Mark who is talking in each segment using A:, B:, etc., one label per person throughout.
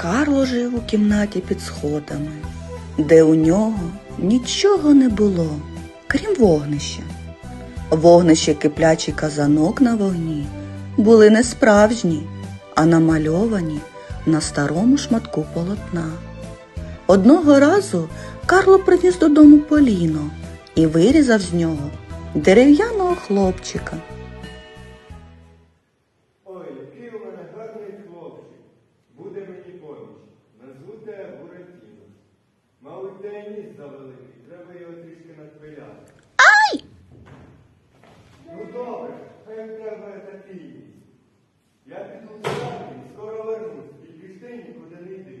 A: Карло жив у кімнаті під сходами, де у нього нічого не було, крім вогнища. Вогнище киплячий казанок на вогні були не справжні, а намальовані на старому шматку полотна. Одного разу Карло приніс додому поліно і вирізав з нього дерев'яного хлопчика.
B: Завеликий, треба його трішки надпиляти. Ай! Ну добре, хай треба такий ніс. Я піду в садки, скоро вернусь, тільки ж ти нікуди не йди.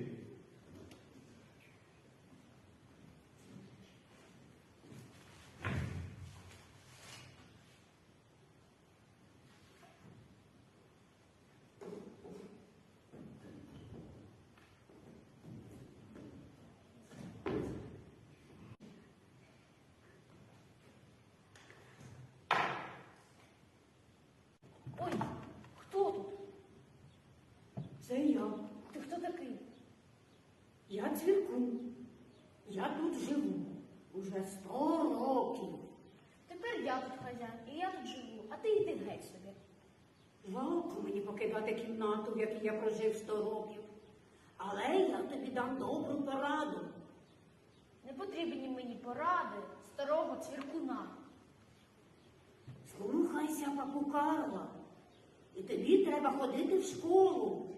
C: Ой, хто тут?
D: Це я.
C: Ти хто такий?
D: Я цвіркун. Я тут живу. Уже сто років.
C: Тепер я тут хазяїн, і я тут живу, а ти йди геть собі.
D: Жалко мені покидати кімнату, в якій я прожив сто років. Але я тобі дам добру пораду.
C: Не потрібні мені поради старого цвіркуна.
D: Слухайся, папу Карла. І тобі треба ходити в школу.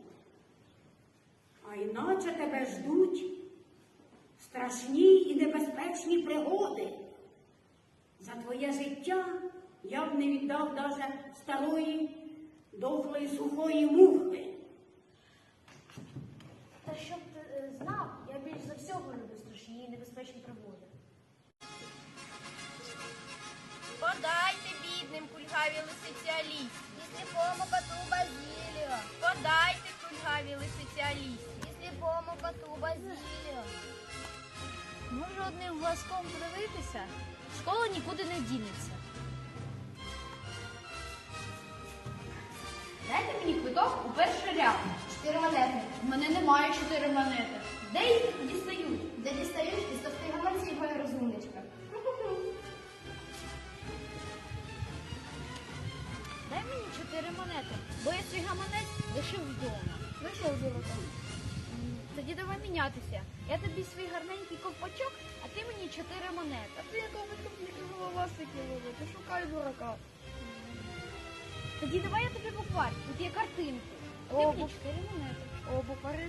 D: А іначе тебе ждуть страшні і небезпечні пригоди. За твоє життя я б не віддав даже старої, дохлої сухої мухи.
C: Та щоб ти е, знав, я більш за всього люблю страшні і небезпечні пригоди.
E: Подайте бідним кульгаві лисиці Алісі.
F: І сліпому коту Базіліо,
E: Подайте кульгаві лисиці Алісі.
F: І сліпому коту Базіліо.
E: Може одним глазком подивитися? Школа нікуди не дінеться.
G: Дайте мені квиток у перший ряд.
F: Чотири монети.
G: У мене немає чотири монети. Де їх дістають?
F: Де дістають із товстої гаманці моя розумничка.
E: Дай мені чотири монети, бо я свій гаманець лишив вдома.
F: Ну що, золото?
E: Тоді давай мінятися. Я тобі свій гарненький ковпачок, а ти мені чотири монети.
F: Ти якого тільки головасики ловити, ти шукай дурака.
E: Тоді давай я тобі буквар, тут є картинки. А ти мені чотири монети.
F: О, буквари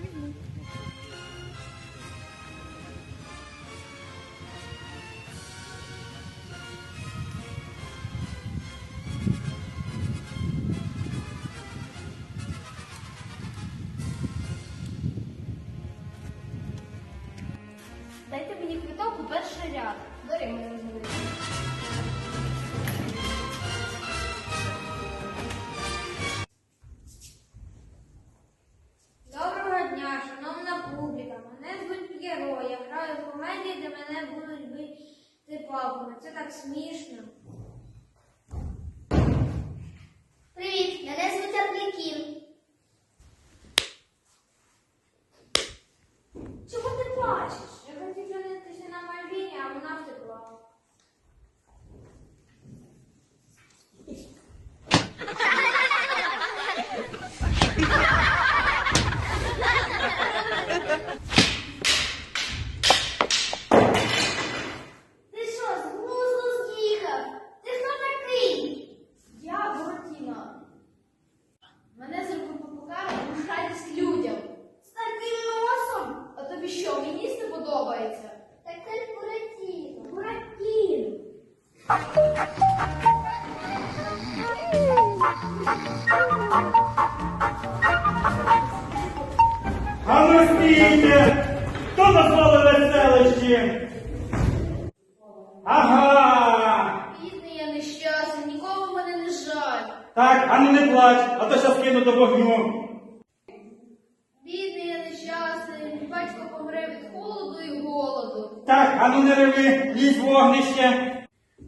G: Бідний я нещасний, батько помре від холоду і голоду.
H: Так, а ну не реви, лізь в вогнище.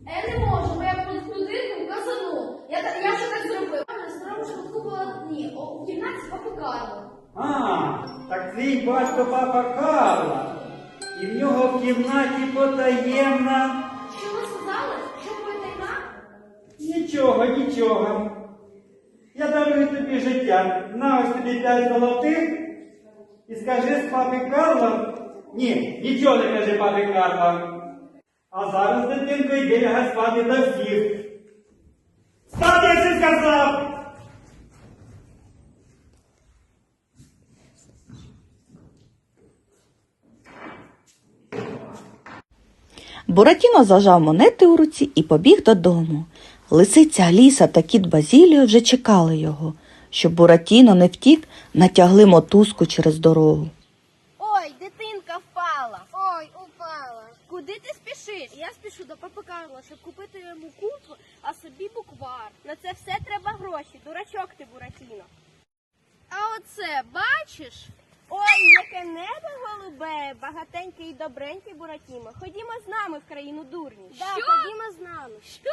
G: Я не можу, бо я в казану. Я, так- я вже так зробив. На старому швидку була дні, у кімнаті Карло.
H: А, Так твій батько папа Карла. І в нього в кімнаті потаємна.
C: Що ви сказали? Що потайна?
H: Нічого, нічого. Я дарую тобі життя. На ось тобі п'ять золотих. І скажи з папи Карла. Ні, нічого не кажи папі Карла. А зараз, дитинко, йди лягай спати до всіх. Спати, я це сказав!
A: Буратіно зажав монети у руці і побіг додому. Лисиця Аліса та кіт Базіліо вже чекали його. Щоб Буратіно не втік, натягли мотузку через дорогу.
E: Ой, дитинка впала.
G: Ой, упала.
E: Куди ти спішиш? Я спішу до папи Карла, щоб купити йому куклу, а собі буквар. На це все треба гроші. Дурачок ти, Буратіно. А оце бачиш? Ой, яке небо голубе, багатеньке і добреньке Буратіно. Ходімо з нами в країну дурнів.
G: Да,
E: Що?
G: ходімо з нами.
E: Що?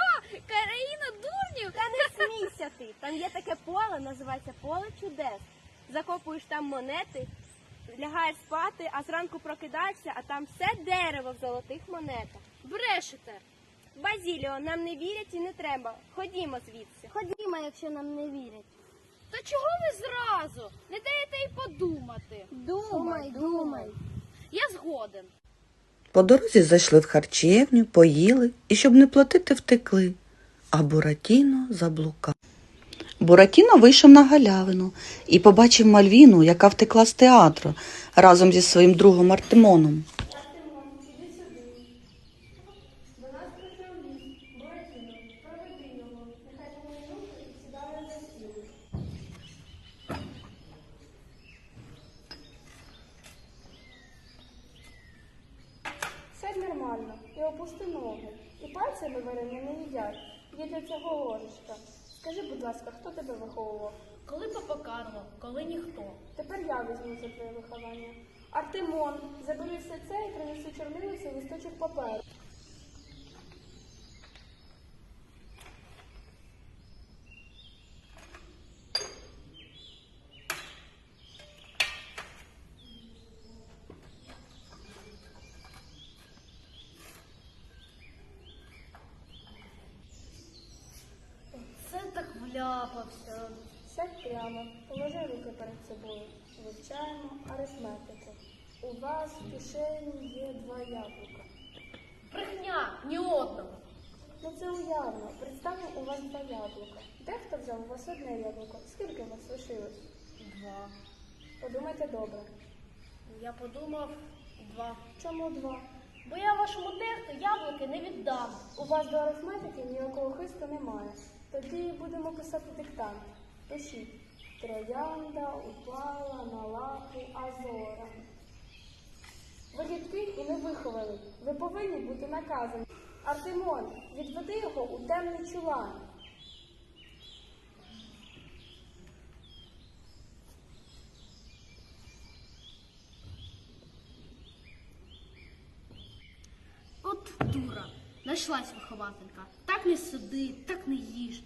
E: Країна дурнів? Та не смійся ти. Там є таке поле, називається поле чудес. Закопуєш там монети, лягаєш спати, а зранку прокидаєшся, а там все дерево в золотих монетах. Брешете. Базіліо, нам не вірять і не треба. Ходімо звідси.
G: Ходімо, якщо нам не вірять.
E: Та чого ви зразу? Не даєте й подумати.
G: Думай, думай.
E: Я згоден.
A: По дорозі зайшли в харчевню, поїли і, щоб не платити, втекли. А Буратіно заблукав. Буратіно вийшов на галявину і побачив Мальвіну, яка втекла з театру разом зі своїм другом Артемоном.
C: До нас прийшов ліс. Буратіно, проведи його. Нехай помилує і сідає за стіл.
I: Сядь нормально і опусти ноги. І варення не їдять. Є для цього ложечка. Скажи, будь ласка, хто тебе виховував?
C: Коли папа Карло, коли ніхто.
I: Тепер я візьму за твоє виховання. Артемон, забери все це і принеси чорнилицю і листочок паперу.
C: Вляпався.
I: Сядь прямо, положи руки перед собою. Вивчаємо арифметику. У вас в кишені є два яблука.
C: Брехня, ні одного.
I: Ну це уявно. Представимо, у вас два яблука. Дехто взяв у вас одне яблуко. Скільки у вас лишилось?
C: Два.
I: Подумайте добре.
C: Я подумав два.
I: Чому два?
C: Бо я вашому дехто яблуки не віддам.
I: У вас до арифметики ніякого хисту немає. Тоді будемо писати диктант. Пишіть. Троянда упала на лапу Азора. Ви гидкі і не виховали. Ви повинні бути наказані. Артемон, відведи його у темний чулан.
C: Дура. Найшлась вихователька. Так не сиди, так не їж.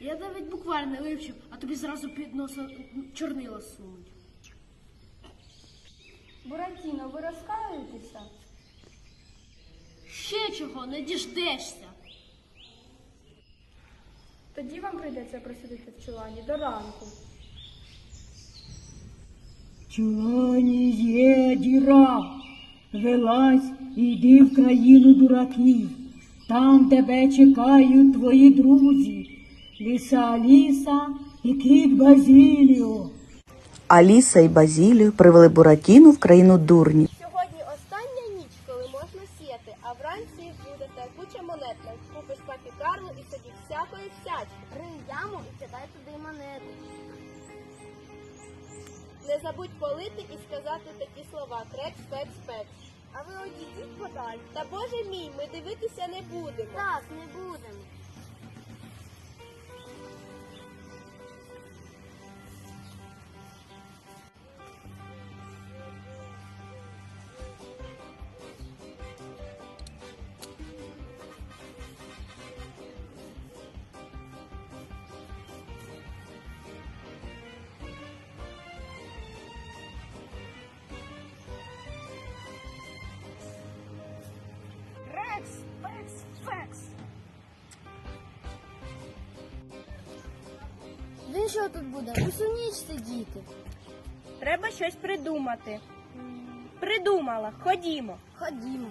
C: Я навіть буквально не вивчив, а тобі зразу під носа чорнила сунуть.
I: Буратіно, ви розкаюєтеся?
C: Ще чого, не діждешся.
I: Тоді вам прийдеться просидіти в чулані до ранку.
J: чулані є діра. Вилазь і йди в країну дураків. Там тебе чекають твої друзі. Ліса Аліса і кіт Базіліо.
A: Аліса і Базілію привели Буратіну в країну дурнів.
E: Сьогодні остання ніч, коли можна сіяти, а вранці буде куча монет. Купиш папі Карлу і собі всякої всячки.
G: Рий яму і кидай туди монети.
E: Не забудь полити і сказати такі слова крек, спек, спек. А ви одійдіть подалі. Та боже мій, ми дивитися не будемо.
G: Так, не будемо. Що тут буде? Усю ніч сидіти.
E: Треба щось придумати. Придумала, ходімо.
G: Ходімо.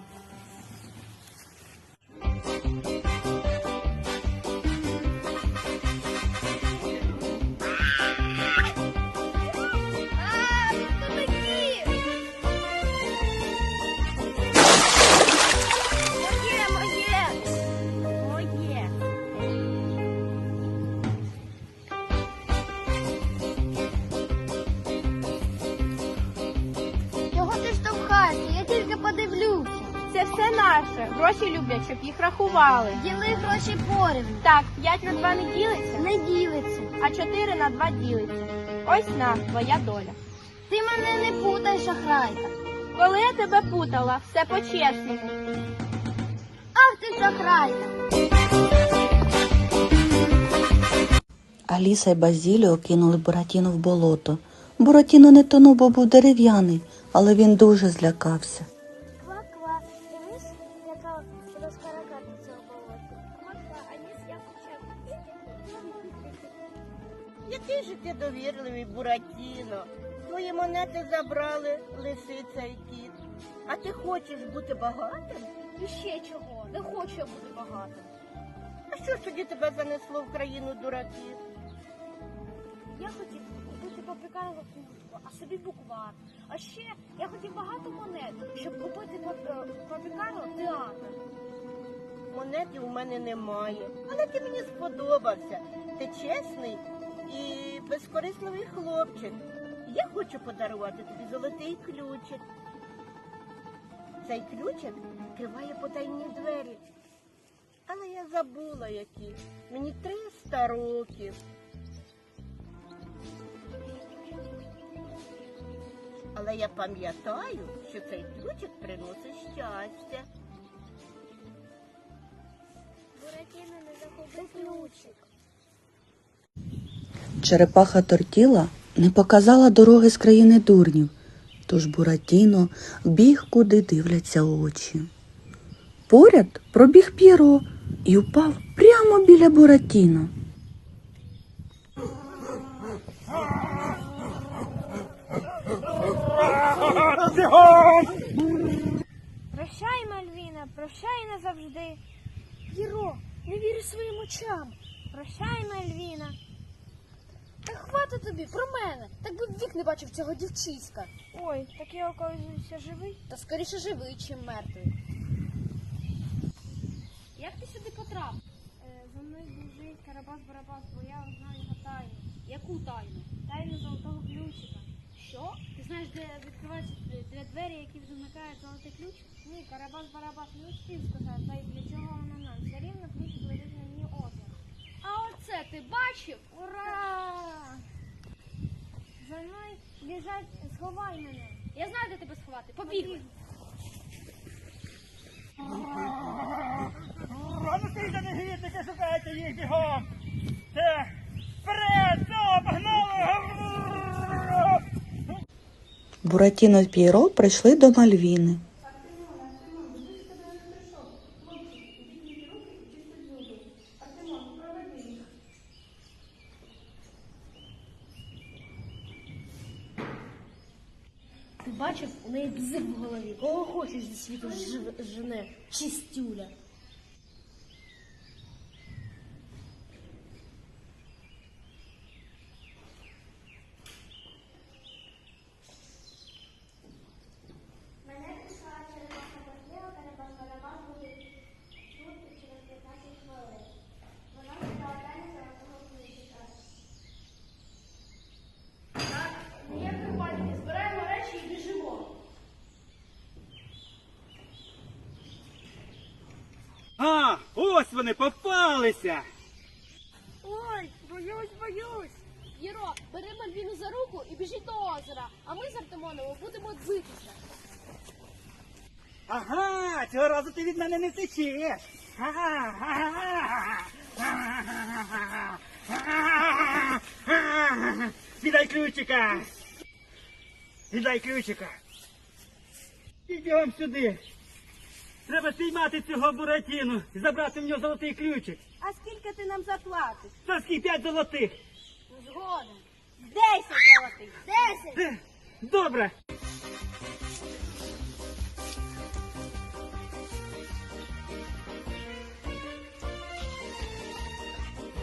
E: Рахували.
G: Діли гроші порівну.
E: Так, 5 на 2 не ділиться,
G: Не ділиться.
E: а 4 на 2 ділиться. Ось на, твоя доля.
G: Ти мене не путай, шахрайка.
E: Коли я тебе путала, все по-чесному.
G: Ах ти шахрайка.
A: Аліса й Базіліо кинули Буратіно в болото. Буратіно не тонув, бо був дерев'яний, але він дуже злякався.
K: Ти хочеш бути багатим?
C: І ще чого? Не хочу я бути багатим.
K: А що ж тоді тебе занесло в країну дураків?
C: Я хотів купити паприкарову куртку, а собі буквар. А ще я хотів багато монет, щоб купити паприкарову театр.
K: Монетів у мене немає. Але ти мені сподобався. Ти чесний і безкорисливий хлопчик. Я хочу подарувати тобі золотий ключик. Цей ключик відкриває потайні двері. Але я забула які. Мені 300 років. Але я пам'ятаю, що цей ключик приносить щастя.
G: Буратіно не загуби ключик.
A: Черепаха тортіла не показала дороги з країни дурнів, тож Буратіно біг, куди дивляться очі. Поряд пробіг П'єро і упав прямо біля Буратіно.
E: Прощай, Мальвіна, прощай назавжди.
C: Єро, не вірю своїм очам.
E: Прощай, Мальвіна.
C: Та хватить тобі про мене. Так би вік не бачив цього дівчиська.
E: Ой, так я оказуюся живий.
C: Та скоріше живий, чим мертвий. Як ти сюди потрапив?
E: Е, За мною біжить Карабас Барабас, бо я знаю його тайну.
C: Яку тайну?
E: Тайну золотого ключика.
C: Що?
E: Ти знаєш, де відкриваються для двері, які замикають золотий ключ? Ні, Карабас Барабас не успів сказати, та й для чого воно нам. Все рівно ключ озера.
C: А оце ти бачив?
E: Ура! За мною біжать, сховай мене.
C: Я знаю, де тебе сховати. Побігли.
H: А ну стійте, негідники, шукайте їх бігом! Це вперед! Все, погнали!
A: Буратіно й П'єро прийшли до Мальвіни.
C: Ти бачив, у неї бзик в голові. Зі світу жив- жене? Чистюля.
G: Мене пішла черепаха Тортіла, Карабас Барабас буде тут через 15 хвилин. Вона сказала далі золотого ключика.
C: Так, ніякої паніки. Збираємо речі і біжимо.
H: А, ось вони попалися!
E: Ой, боюсь, боюсь.
C: Єро, бери Мальвіну за руку і біжіть до озера, а ми з Артемоновим будемо битися.
H: Ага, цього разу ти від мене не втечеш. Віддай ключика. Віддай ключика. Ідемо сюди. Треба спіймати цього буратіну і забрати в нього золотий ключик.
E: А скільки ти нам заплатиш?
H: Та скільки п'ять золотих.
C: Згоден.
E: Десять золотих.
C: Десять.
B: Добре.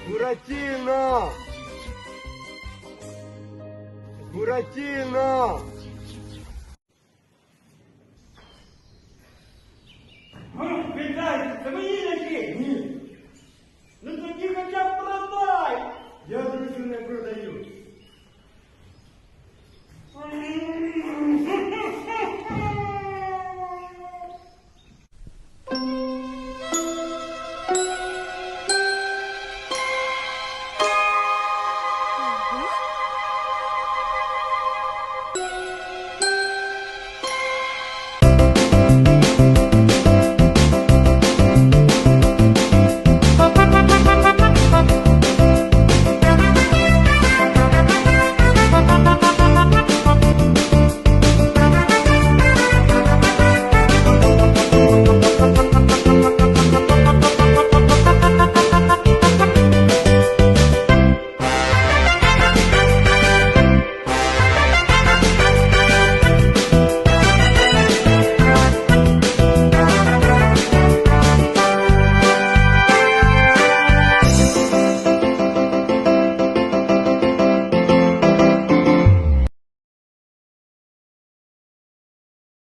H: Буратіно! Буратіно!